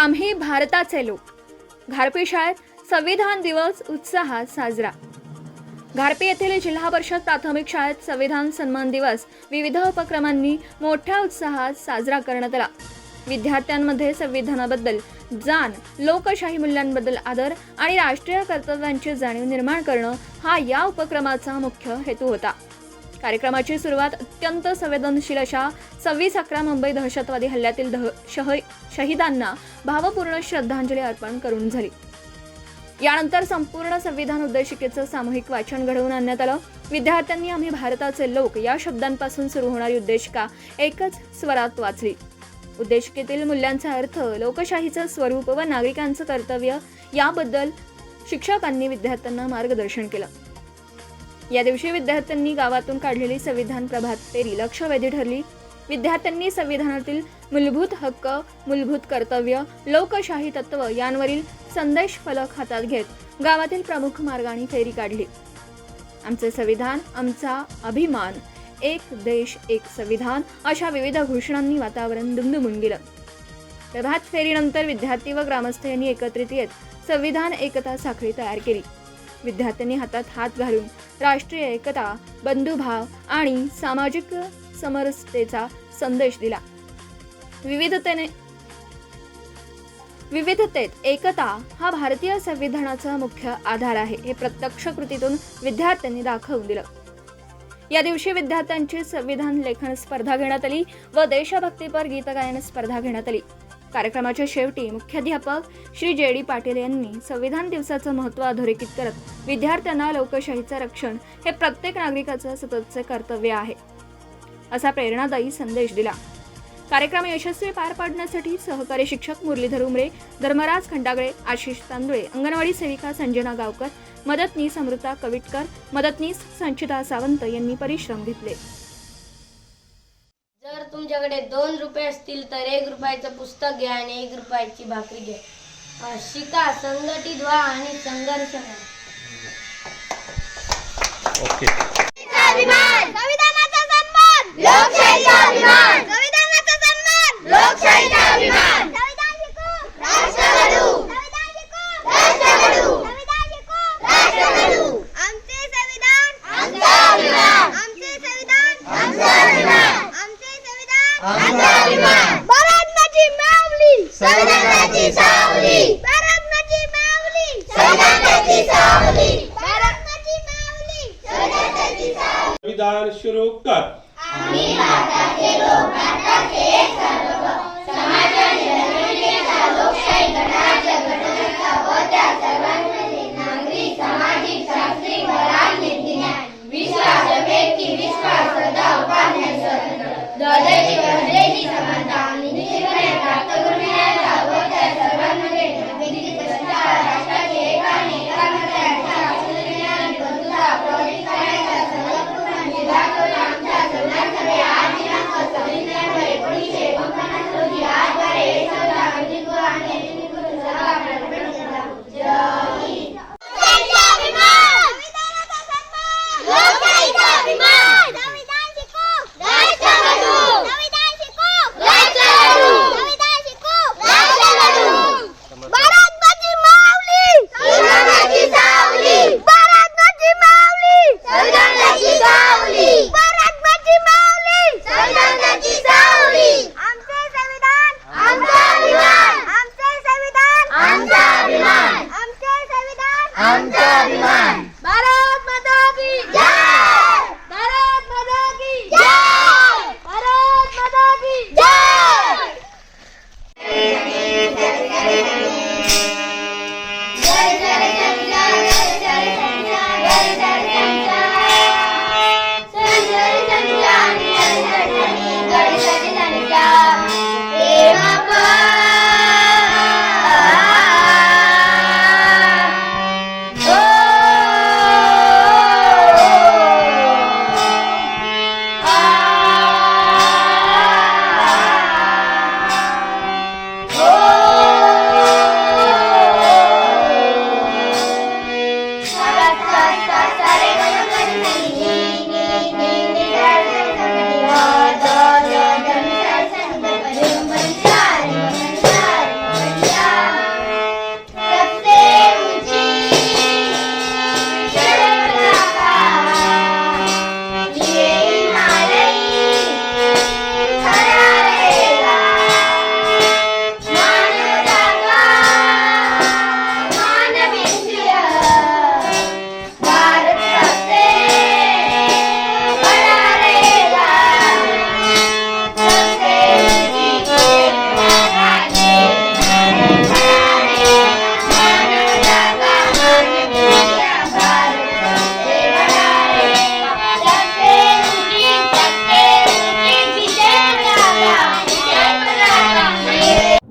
आम्ही भारताचे लोक. घारपी शाळेत संविधान दिवस उत्साहात साजरा. घारपी येथील जिल्हा परिषद प्राथमिक शाळेत संविधान सन्मान दिवस विविध उपक्रमांनी मोठ्या उत्साहात साजरा करण्यात आला. विद्यार्थ्यांमध्ये संविधानाबद्दल जाण लोकशाही मूल्यांबद्दल आदर आणि राष्ट्रीय कर्तव्यांची जाणीव निर्माण करणं हा या उपक्रमाचा मुख्य हेतू होता. कार्यक्रमाची सुरुवात अत्यंत संवेदनशील अशा सव्वीस अकरा मुंबई दहशतवादी हल्ल्यातील दह शह शहीदांना भावपूर्ण श्रद्धांजली अर्पण करून झाली. यानंतर संपूर्ण संविधान उद्देशिकेचं सामूहिक वाचन घडवून आणण्यात आलं. विद्यार्थ्यांनी आम्ही भारताचे लोक या शब्दांपासून सुरू होणारी उद्देशिका एकच स्वरात वाचली. उद्देशिकेतील मूल्यांचा अर्थ लोकशाहीचं स्वरूप व नागरिकांचं कर्तव्य याबद्दल शिक्षकांनी विद्यार्थ्यांना मार्गदर्शन केलं. या दिवशी विद्यार्थ्यांनी गावातून काढलेली संविधान प्रभात फेरी लक्षवेधी ठरली. विद्यार्थ्यांनी संविधानातील मूलभूत हक्क मूलभूत कर्तव्य लोकशाही तत्व यांवरील संदेश फलक हातात घेत गावातील प्रमुख मार्गाने फेरी काढली. आमचे संविधान आमचा अभिमान एक देश एक संविधान अशा विविध घोषणांनी वातावरण दुमदुमून गेलं. प्रभात फेरीनंतर विद्यार्थी व ग्रामस्थ यांनी एकत्रित येत संविधान एकता साखळी तयार केली. विद्यार्थ्यांनी हातात हात घालून राष्ट्रीय एकता बंधुभाव आणि सामाजिक समरसतेचा संदेश दिला. विविधतेने विविधतेत एकता हा भारतीय संविधानाचा मुख्य आधार आहे हे प्रत्यक्ष कृतीतून विद्यार्थ्यांनी दाखवून दिलं. या दिवशी विद्यार्थ्यांची संविधान लेखन स्पर्धा घेण्यात आली व देशभक्तीपर गीतगायन स्पर्धा घेण्यात आली. कार्यक्रमाच्या शेवटी मुख्याध्यापक श्री जे डी पाटील यांनी संविधान दिवसाचं महत्त्व अधोरेखित करत विद्यार्थ्यांना लोकशाहीचं रक्षण हे प्रत्येक नागरिकाचं सततचे कर्तव्य आहे. असा प्रेरणादायी संदेश दिला. कार्यक्रम यशस्वी पार पाडण्यासाठी सहकारी शिक्षक मुरलीधर उमरे धर्मराज खंडागळे आशिष तांदुळे अंगणवाडी सेविका संजना गावकर मदतनीस अमृता कविटकर मदतनीस संचिता सावंत यांनी परिश्रम घेतले. जर तुमच्याकडे दोन रुपये असतील तर एक रुपयाचं पुस्तक घ्या आणि एक रुपयाची भाकरी घ्या. शिका संघटित व्हा आणि संघर्ष करा. ओके संविधानाचा सन्मान लोकशाहीचा अभिमान संविधानाचा सन्मान लोकशाहीचा अभिमान संविधान शिकू राष्ट्र घडू संविधान शिकू राष्ट्र घडू संविधान शिकू राष्ट्र घडू आमचे संविधान आमचा अभिमान आमचे संविधान आमचा अभिमान आमचे संविधान आमचा अभिमान भारतनाची संविधानाची सावली. भारतनाची माऊली संविधानाची सावली. भारतनाची माऊली संविधानाची सावली. संविधान शुरू कर.